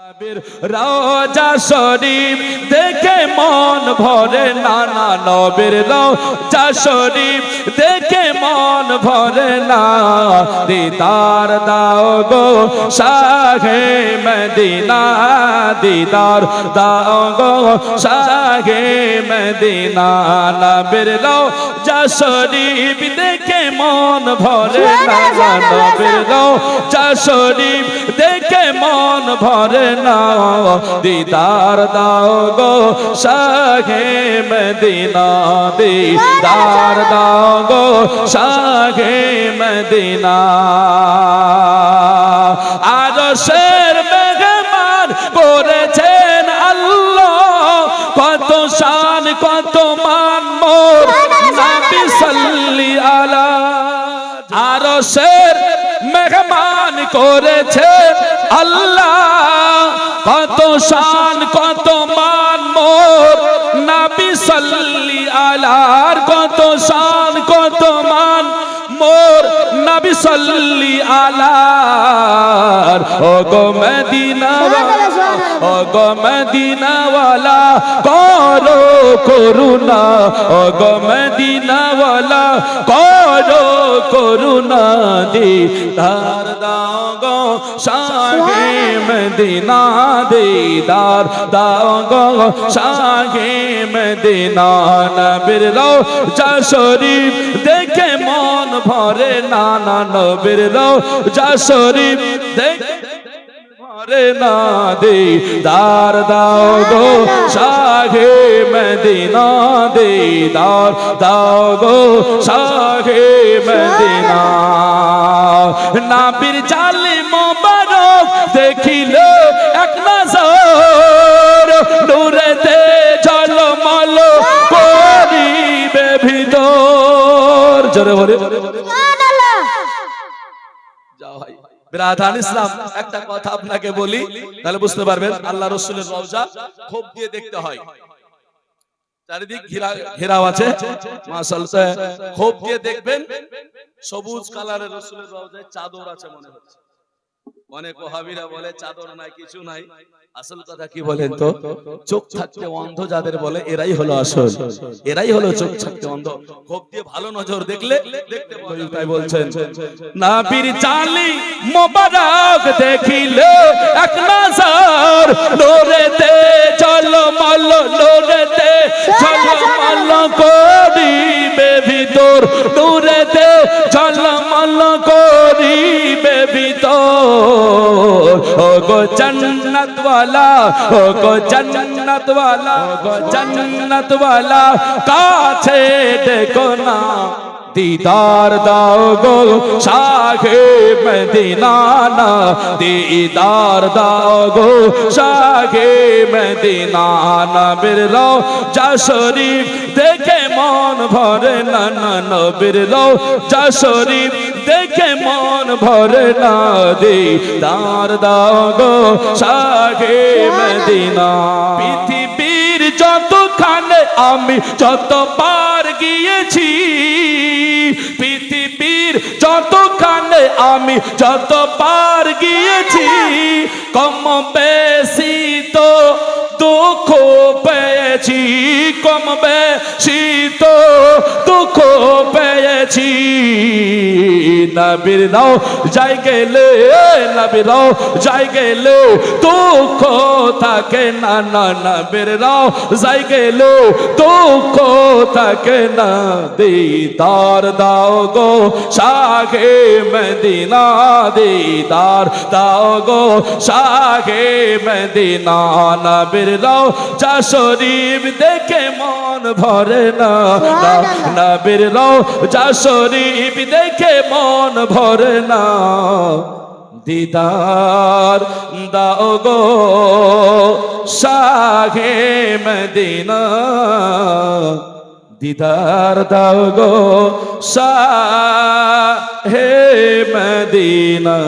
নবীর রওজা শরীফ দেখে মন ভরে না না নবীর রওজা শরীফ দেখে মন ভরে না দিদার দাও গো শাহে মদিনা, দিদার দাও গো শাহে মদিনা। নবীর রওজা শরীফ দেখে মন ভরে শরীফ দেখে মন ভরে না। দিদার দাও গো শাহে মদিনা, দিদার দাও গো শাহে মদিনা। আজ শের মেহমান করেছেন আল্লাহ, কত শান, কত মান মোর। আরও শের মেহমান করেছে আল্লাহ। কত শান কত মান মোর। নাবি সাল্লি আলার কত সাল্লি আলার। ও গো মদিনাওয়ালা ও গো মদিনাওয়ালা করো করুণা। ও গো মদিনাওয়ালা করো করুণা দি তার দাও গো শাহে মদিনা দিদার দাও গো শাহে মদিনা নবীর রওজা শরীফ। দেখে মন ভরে না না নবীর রওজা শরীফ। দেখে ভরে না দে দার দাও গো শাহে মদিনা দে দার দাও গো শাহে মদিনা। নাবির জালে মোবারক দেখিল এক নজর নূরেতে ঝলমল করিবে ভিতর। জোরে বলে। যাও ভাই। বিরাধান ইসলাম, একটা কথা আপনাকে বলি, তাহলে বুঝতে পারবেন আল্লাহ রসুলের রওজা দিয়ে দেখতে হয়। চারিদিক ঘেরা, ঘেরাও আছে। মাশাআল্লাহ খুব দিয়ে দেখবেন সবুজ কালারের রসুলের রওজায় চাদর আছে মনে হচ্ছে। অনেক ওহাবিরা বলে চাদর নাই কিছু নাই। আসল কথা কি বলেন তো? চোখ থাকতে অন্ধ যাদের বলে এরাই হলো আসল। এরাই হলো চোখ থাকতে অন্ধ। খুব দিয়ে ভালো নজর দেখলে দেখতে পাবেন তাই বলছেন। নাবির চালি মোবারক দেখিলে এক নজর। লোরেতে চলো মল লোরেতে চলো মল করিবে ভিতর। নূরেতে গো জন্নত वाला ও গো জন্নত वाला ও গো জন্নত वाला কাছে দেখো না দিদার দাও গো শাহে মদিনা না দিদার দাও গো শাহে মদিনা না বিরলো যা শরীফ দেখে মন ভরে না না নবীর লো যা শরীফ দেখে মন ভরে না দিদার দাও গো শাহে মদিনা। পৃথিবীর যতখানে আমি যত পার গিয়েছি, পৃথিবীর যতখানে আমি যত পার গিয়েছি, কম বেশি তো দুঃখ পেয়েছি, কম বেশি তো দুঃখ পেয়েছি। নবীর নাও যাই গেলে নবীর নাও যাই গেলে দুঃখ থাকে না না নবীর নাও যাই গেলে দুঃখ থাকে না দিদার দাও গো শাহে মদিনা দিদার দাও গো শাহে মদিনা নবীর নাও যা শরীফ দেখে মন ভরে না নবীর নাও যা শরীফ দেখে মন ভরে না। দিদার দাও গো শাহে মদিনা। দিদার দাও গো শাহে মদিনা।